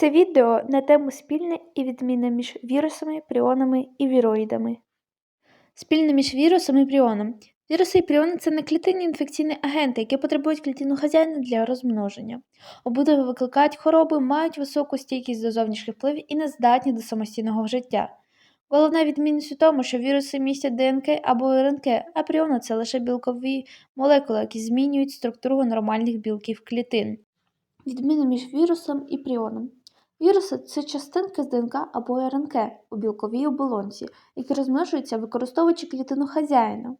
Це відео на тему спільне і відмінне між вірусами, пріонами і віроїдами. Спільне між вірусом і пріоном. Віруси і пріони це неклітинні інфекційні агенти, які потребують клітину хазяїна для розмноження. Обидва викликають хвороби, мають високу стійкість до зовнішніх впливів і не здатні до самостійного життя. Головна відмінність у тому, що віруси містять ДНК або РНК, а пріони це лише білкові молекули, які змінюють структуру нормальних білків клітин. Відміна між вірусом і пріоном. Віруси це частинки з ДНК або РНК у білковій оболонці, які розмножуються, використовуючи клітину хазяїна.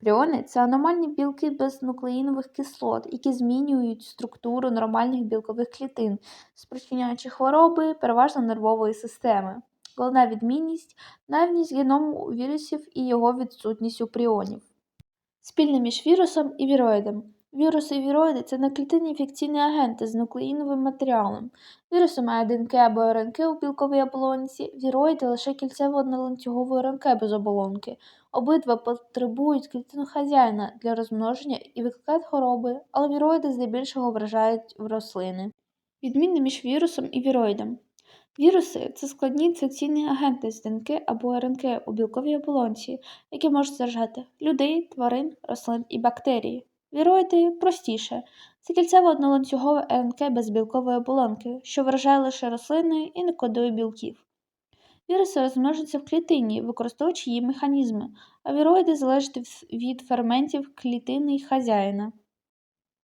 Пріони це аномальні білки без нуклеїнових кислот, які змінюють структуру нормальних білкових клітин, спричиняючи хвороби переважно нервової системи. Головна відмінність наявність геному вірусів і його відсутність у пріонів. Спільне між вірусом і віроїдом. Віруси і віроїди це неклітинні інфекційні агенти з нуклеїновим матеріалом. Віруси мають ДНК або РНК у білковій оболонці, віроїди лише кільцево-одноланцюгової РНК без оболонки. Обидва потребують клітину хазяїна для розмноження і викликають хвороби, але віроїди здебільшого вражають в рослини. Відмінне між вірусом і віроїдом. Віруси це складні інфекційні агенти з ДНК або РНК у білковій оболонці, які можуть заражати людей, тварин, рослин і бактерії. Віроїди простіше. Це кільцево-одноланцюгове РНК без білкової оболонки, що вражає лише рослини і не кодує білків. Віруси розмножуються в клітині, використовуючи її механізми, а віроїди залежать від ферментів клітини і хазяїна.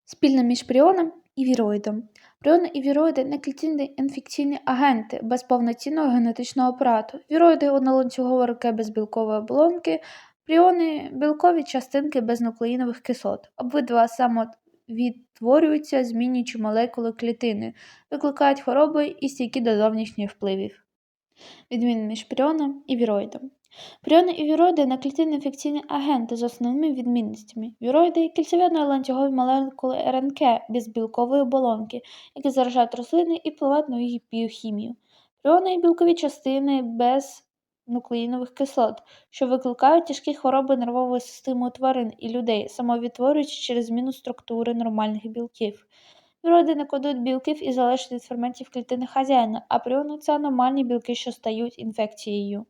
Спільне між пріоном і віроїдом. Пріони і віроїди неклітинні інфекційні агенти без повноцінного генетичного апарату. Віроїди одноланцюгове РНК без білкової оболонки, пріони білкові частинки без нуклеїнових кислот. Обидва самовідтворюються, змінюючи молекули клітини, викликають хвороби і стійкі до зовнішніх впливів. Відміни між пріоном і віроїдом. Пріони і віроїди неклітинні інфекційні агенти з основними відмінностями. Віроїди кільцеві ланцюгові молекули РНК без білкової оболонки, які заражають рослини і впливають на їх біохімію. Пріони і білкові частини без нуклеїнових кислот, що викликають тяжкі хвороби нервової системи у тварин і людей, самовідтворюючи через зміну структури нормальних білків. Віроїди не кодують білків і залежать від ферментів клітини хазяїна, а пріону це аномальні білки, що стають інфекцією.